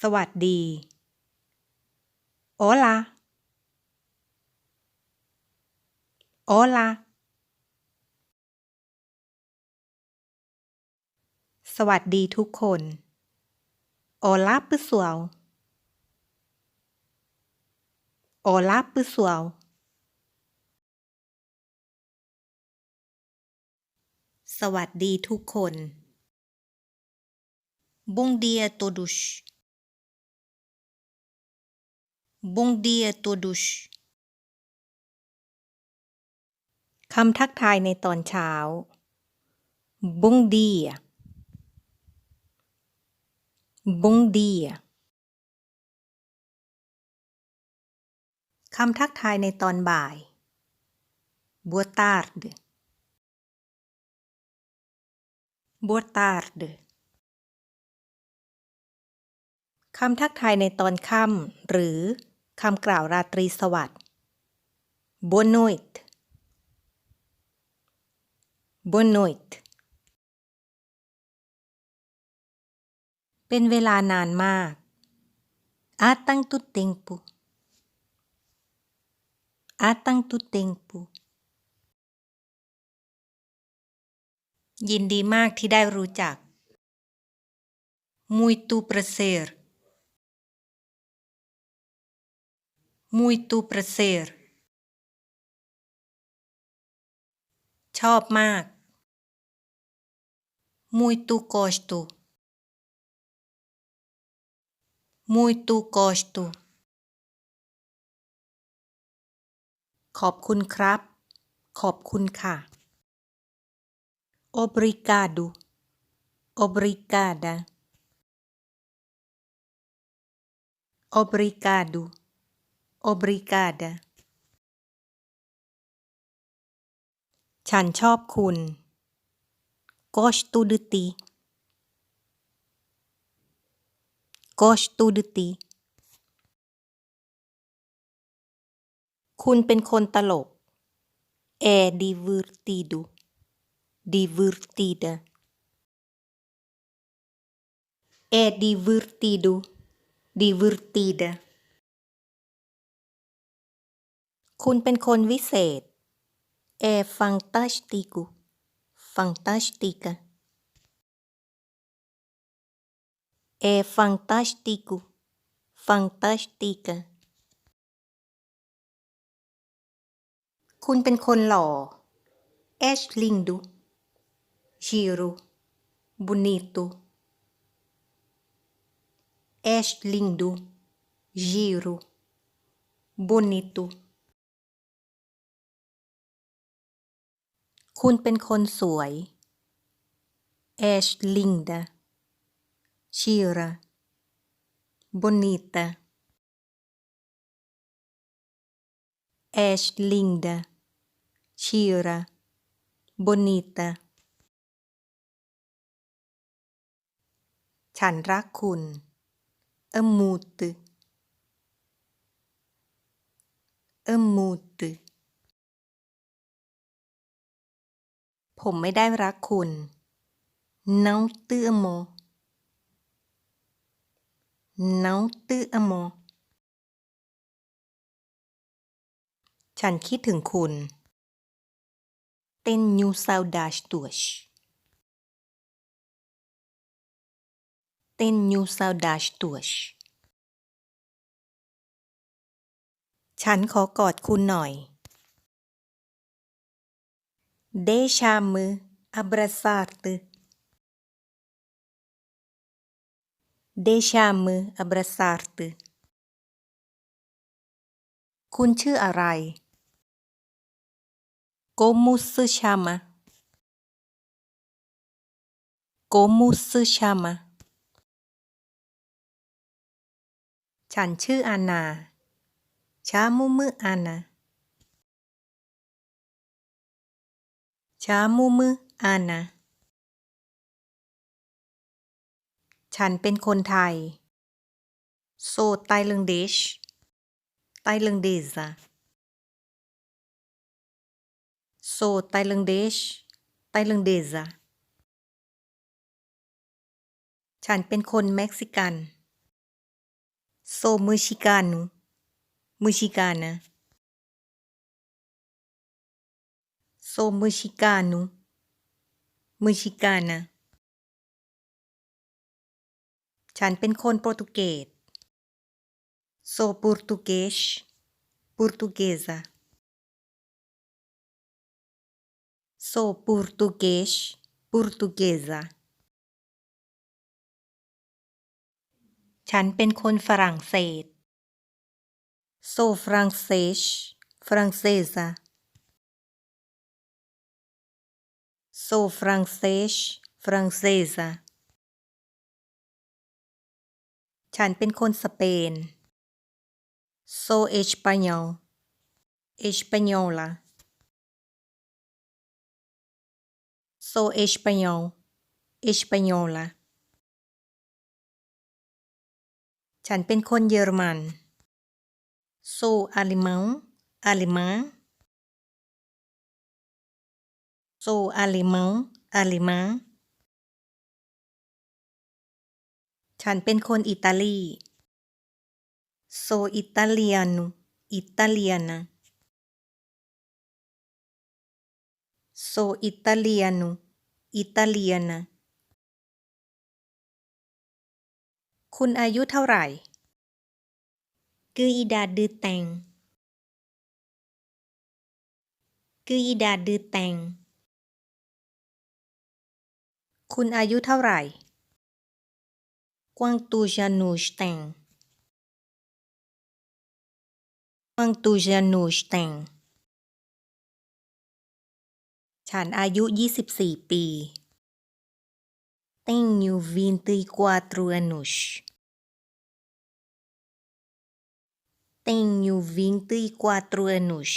สวัสดี Hola Hola สวัสดีทุกคน Olá pessoal Olá pessoal สวัสดีทุกคน Bom dia todos Bom dia todos คำทักทายในตอนเช้า Bom dia Bom dia คำทักทายในตอนบ่าย Boa tarde Boa tarde คำทักทายในตอนค่ำหรือคำกล่าวราตรีสวัสดิ์ Boa noite Boa noite เป็นเวลานานมาก Há tanto tempo Há tanto tempo ยินดีมากที่ได้รู้จัก Muito prazer muito prazer ชอบมาก muito gosto muito gosto ขอบคุณครับ ขอบคุณค่ะ obrigado obrigada obrigado obrigada ฉันชอบคุณ gosto de ti gosto de ti คุณเป็นคนตลก é divertido divertida é divertido divertida คุณเป็นคนวิเศษ เอฟังตาสติกุฟังตาสติกะเอฟังตาสติกุฟังตาสติกะคุณเป็นคนหล่อ เอชลิงดูชิรุบุนิตุเอชลิงดูชิรุบุนิตุคุณเป็นคนสวยเอชลิงดาชีระบนิตาเอชลิงดาชีระบนิตาฉันรักคุณอมูตอมูตอผมไม่ได้รักคุณเนาตื้อโมเนาตื้อโม ฉันคิดถึงคุณเต็นยูซาวดาชตัวชเต็นยูซาวดาชตัวชฉันขอกอดคุณหน่อยเดชามืออับราซาร์ตเดชามืออับราซาร์ตคุณชื่ออะไรกมุสชามะกมุสชามะ ฉันชื่ออานา ชามุมืออานาชามูมืออานะฉันเป็นคนไทยโซไตลึงดิชไตลึงดิซาโซไตลึงดิชไตลึงดิซาฉันเป็นคนเม็กซิกันโซมือชิกานุมือชิกานะ Sou mexicano. Mexicana. ฉันเป็นคนโปรตุเกส Sou português. Portuguesa. Sou português. Portuguesa. ฉันเป็นคนฝรั่งเศส Sou francês. Francesa. sou francês francesa ฉันเป็นคนสเปน sou espanhol espanhola sou espanhol espanhola ฉันเป็นคนเยอรมัน sou alemão alemã So allemand allemand ฉันเป็นคนอิตาลี So italiano italiana So italiano italiana คุณอายุเท่าไหร่คืออีดาดือแต่งคืออีดาดืแต่งคุณอายุเท่าไหร่ กวางตูชานูชแตงกวางตูชานูชแตงฉันอายุ 24 ปี Tenho q u anos. Tenho q u anos.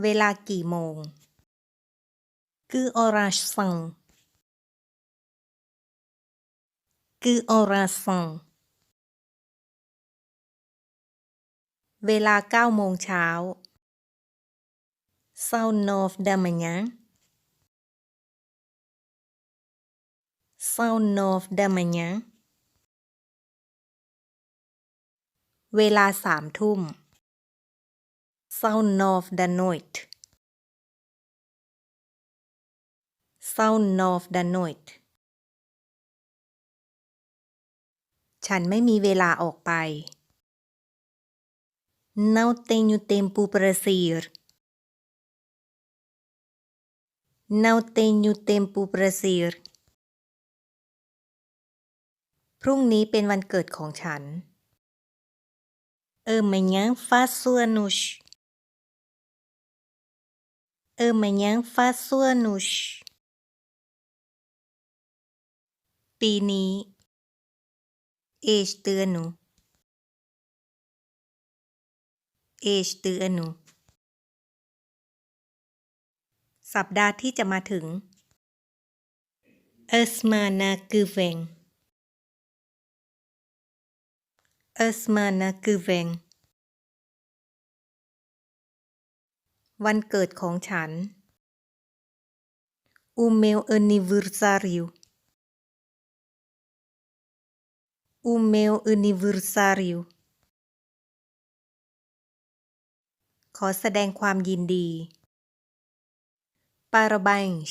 เวลากี่โมงือออราสังคือออราสังเวลาเก้าโมงเช้าเซานอฟดามันยังเซานอฟดามันยังเวลาสามทุ่ม s o u n น of the night Sauna of the Night ฉันไม่มีเวลาออกไป Não tenho tempo para sair Não tenho tempo para sair พรุ่งนี้เป็นวันเกิดของฉัน Amanhã faço anos Amanhã faço anos ปีนี้เอชเตือนหนู เอชเตือนหนู สัปดาห์ที่จะมาถึงเอสมานากือเวงเอสมานากือเวง วันเกิดของฉันอ o meu a n ว v ร์ซาริว o meu aniversário ขอแสดงความยินดี parabéns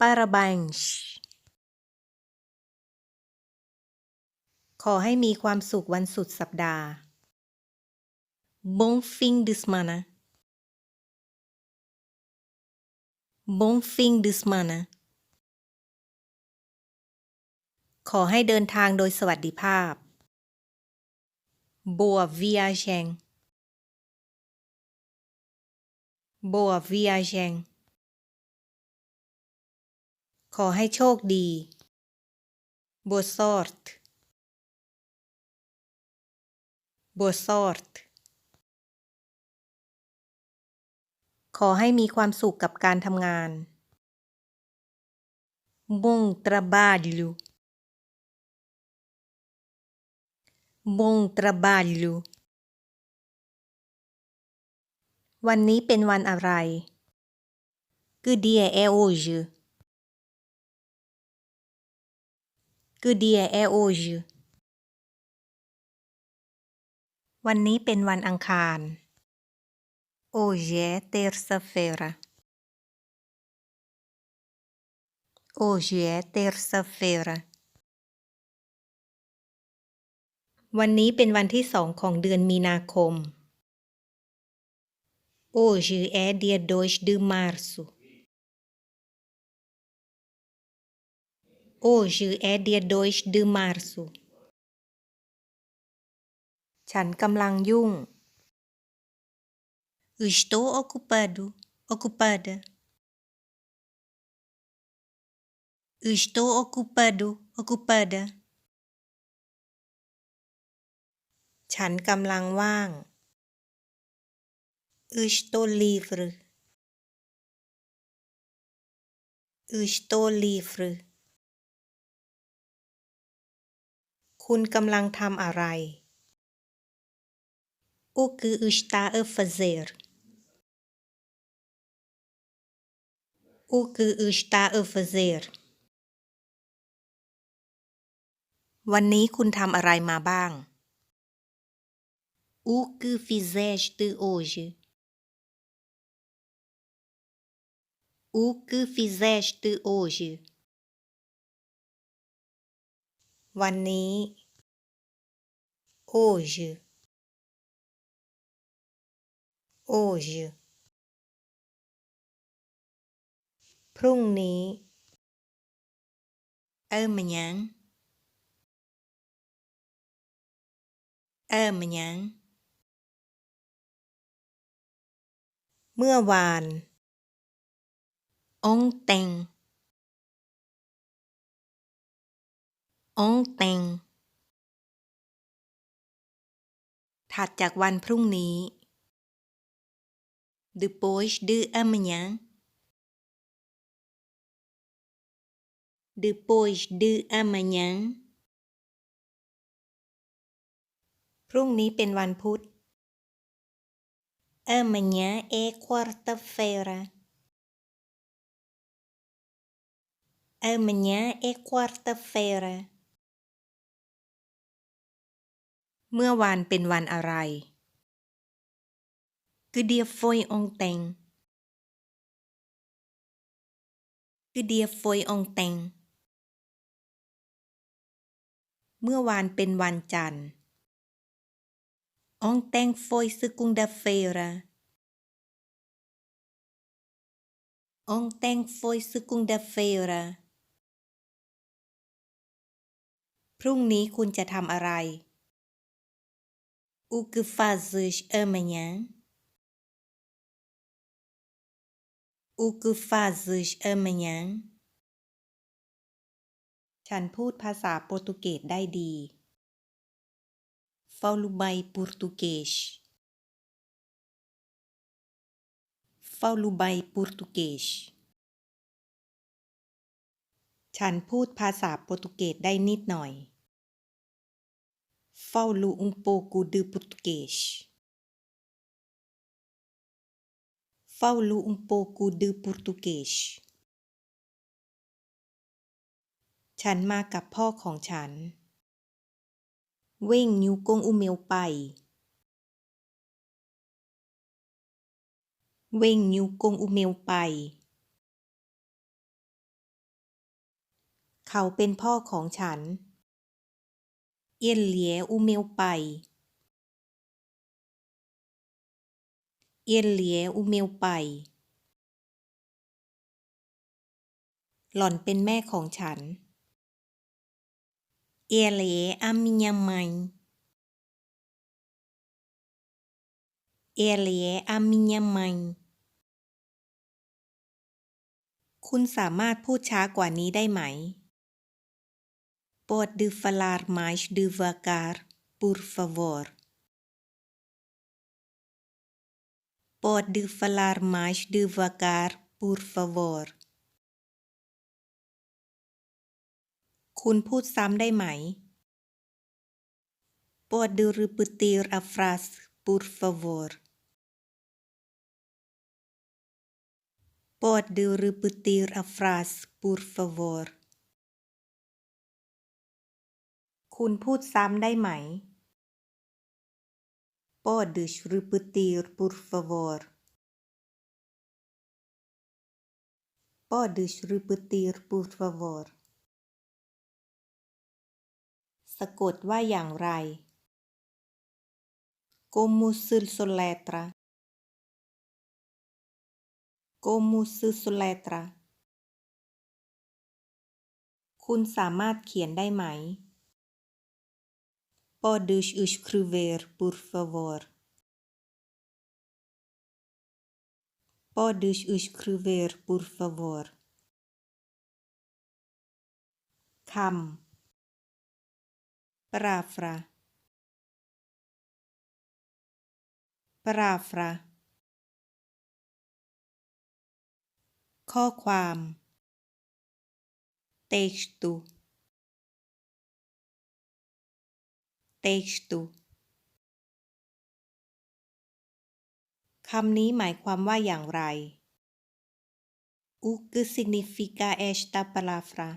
parabéns ขอให้มีความสุขวันสุดสัปดาห์ bom fim de semana bom fim de semana ขอให้เดินทางโดยสวัสดิภาพ บัววิอาเชงบัววิอาเชงขอให้โชคดี บัวซอร์ตบัวซอร์ตขอให้มีความสุขกับการทำงานม o m t r a b a l h Bom trabalho วันนี้เป็นวันอะไร Que dia é hoje Que dia é hoje วันนี้เป็นวันอังคาร Hoje é terça-feira Hoje é terça-feira วันนี้เป็นวันที่สองของเดือนมีนาคม Hoje é dia 2 de março. Hoje é dia 2 de março. ฉันกำลังยุ่ง Estou ocupado, ocupada. Estou ocupado, ocupada. ฉันกำลังว่าง estou livre estou livre คุณกำลังทำอะไร o que está a fazer o que está a fazer วันนี้คุณทำอะไรมาบ้าง O que fizeste hoje? O que fizeste hoje? วันนี้ hoje hoje พรุ่งนี้ amanhã amanhã เมื่อวาน องเตงองเตงถัดจากวันพรุ่งนี้ depois de amanhã depois de amanhã พรุ่งนี้เป็นวันพุธ Amanhã é quarta-feira. Amanhã é quarta-feira. เมื่อวานเป็นวันอะไร Que dia foi ontem? Que dia foi ontem? เมื่อวานเป็นวันจันทร์ Ontem foi segunda-feira. Ontem foi segunda-feira. พรุ่งนี้คุณจะทำอะไร O que fazes amanhã? O que fazes amanhã? ฉันพูดภาษาโปรตุเกสได้ดี f a u l o b a i português f a u l o b a i português ฉันพูดภาษาโปรตุเกสได้นิดหน่อย Falo um pouco de português Falo um pouco de português ฉันมากับพ่อของฉันวิ่งนิ้วโกงอุเมลวไป เว่งนิ้วโกงอุเมลวไป เขาเป็นพ่อของฉัน เอียนเหลียอุเมลวไป เอียนเหลียอุเมลวไป หล่อนเป็นแม่ของฉัน Ela é a minha mãe. Ela é a minha mãe. คุณสามารถพูดช้ากว่านี้ได้ไหม Pode falar mais devagar, por favor. Pode falar mais devagar, por favor. คุณพูดซ้ำได้ไหมปอดดูรูปตีร์อัฟราสปูร์ฟาวร์ปอดดูรูปตีร์อัฟราสปูร์ฟาวร์คุณพูดซ้ำได้ไหมปอดดูรูปตีร์ปูร์ฟาวอร์ปอดดูชรูปตีร์ปูร์ฟาวอร์สะกดว่าอย่างไรกมมูซึลโซเลตระกมมูซึลโซเลตระคุณสามารถเขียนได้ไหม ปอดูชอุชครูเวร์ปูร์ฟาวอร์ปอดูชอุชครูเวร์ปูร์ฟาวอร์คำ p a Πράφρα. π ρ ά φ r a ข้อความ t e x t u t e x t u คำนี้หมายความว่าอย่างไร O que significa esta palavra?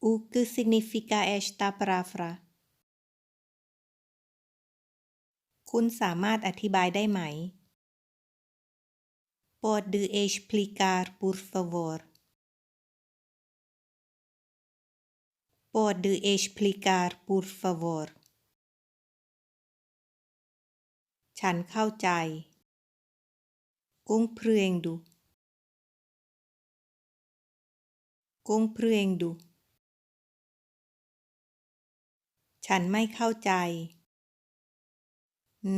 O que significa esta palavra คุณสามารถอธิบายได้ไหม Pode explicar por favor Pode explicar por favor ฉันเข้าใจ Compreendo Compreendo ฉันไม่เข้าใจ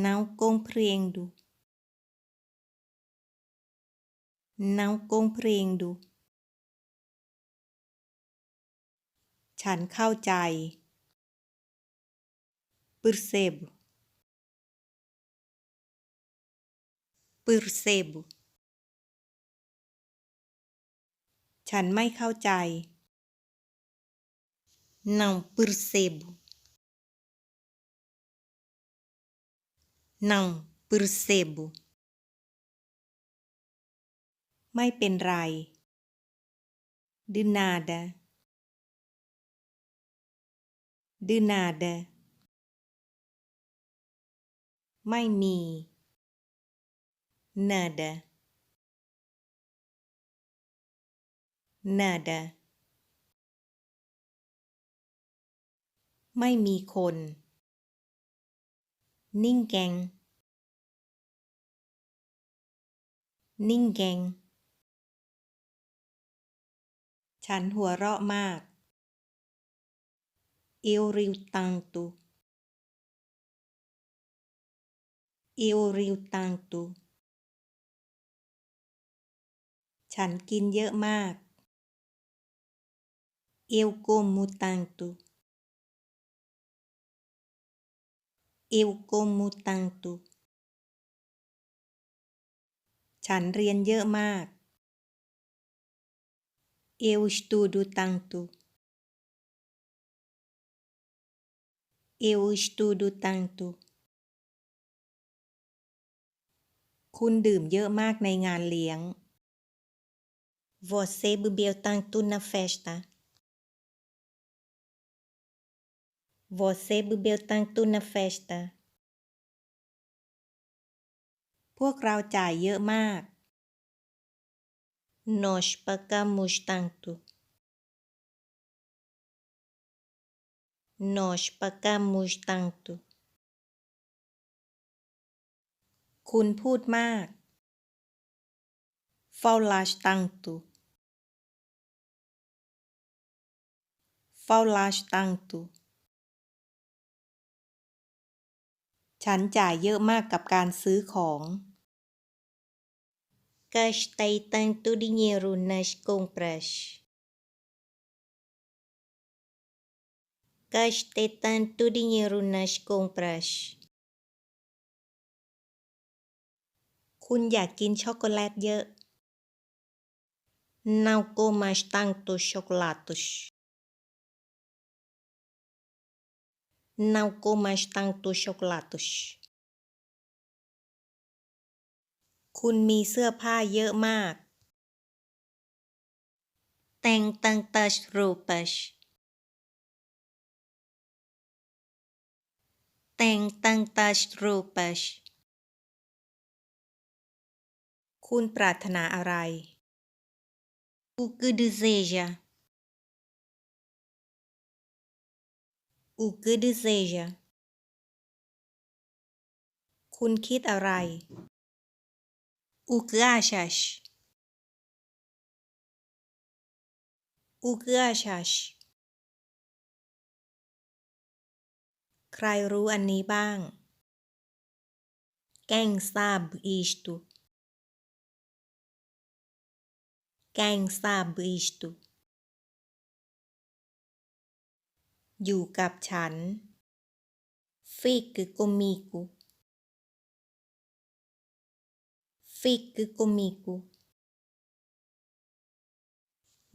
น้าวกงเพลงดูน้าวกงเพลงดู ฉันเข้าใจปรเซบปรเซบ ฉันไม่เข้าใจน้าวปรเซบู não percebo ไม่เป็นไร de nada de nada ไม่มี nada nada ไม่มีคนนิ่งแกง นิ่งแกง ฉันหัวเราะมาก เอวริวตังตุอวริวตังตุ ฉันกินเยอะมาก เอวโกมูตังตุ eu como tanto ฉันเรียนเยอะมาก eu estudo tanto eu estudo tanto คุณดื่มเยอะมากในงานเลี้ยง você bebeu tanto na festa Você bebeu tanto na festa พวกเราจ่ายเยอะมาก Nós pagamos tanto Nós pagamos tanto คุณพูดมาก Falas tanto Falas tanto ฉันจ่ายเยอะมากกับการซื้อของ Gastei tanto dinheiro nas compras. Gastei tanto dinheiro nas compras. คุณอยากกินช็อกโกแลตเยอะ Não comas tantos chocolates. Não comas t a n t o chocolates คุณมีเสื้อผ้าเยอะมาก Tem tantas roupas Tem tantas roupas คุณปรารถนาอะไร O que deseja o que deseja คุณคิดอะไร o que achas o que achas ใครรู้อันนี้บ้าง quem sabe isto quem sabe isto อยู่กับฉัน ฟิกกมิกุ ฟิกกมิกุ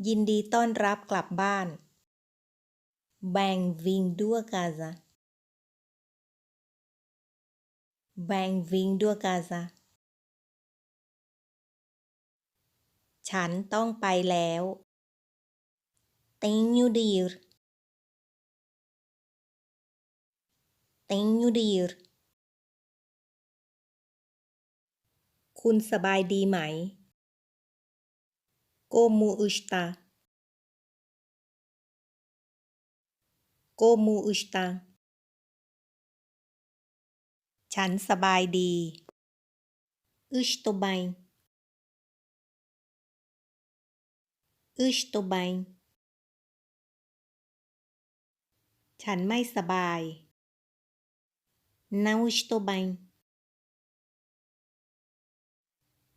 ยินดีต้อนรับกลับบ้าน แบงวิงด้วกาซาแบงวิงด้วกาซาฉันต้องไปแล้วติงยูดีร์ Tenho de ir คุณสบายดีไหม Como está Como está ฉันสบายดี Estou bem Estou bem ฉันไม่สบาย Não estou bem.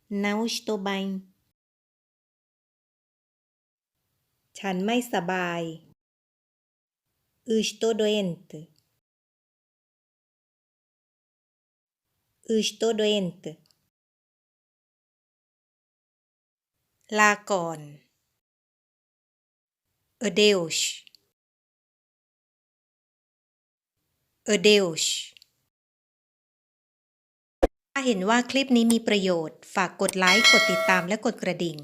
Não estou bem. ฉันไม่สบาย Estou doente. Estou doente. ลาก่อน Adeus. Adeus. ถ้าเห็นว่าคลิปนี้มีประโยชน์ฝากกดไลค์ กดติดตามและกดกระดิ่ง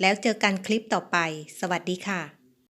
แล้วเจอกันคลิปต่อไป สวัสดีค่ะ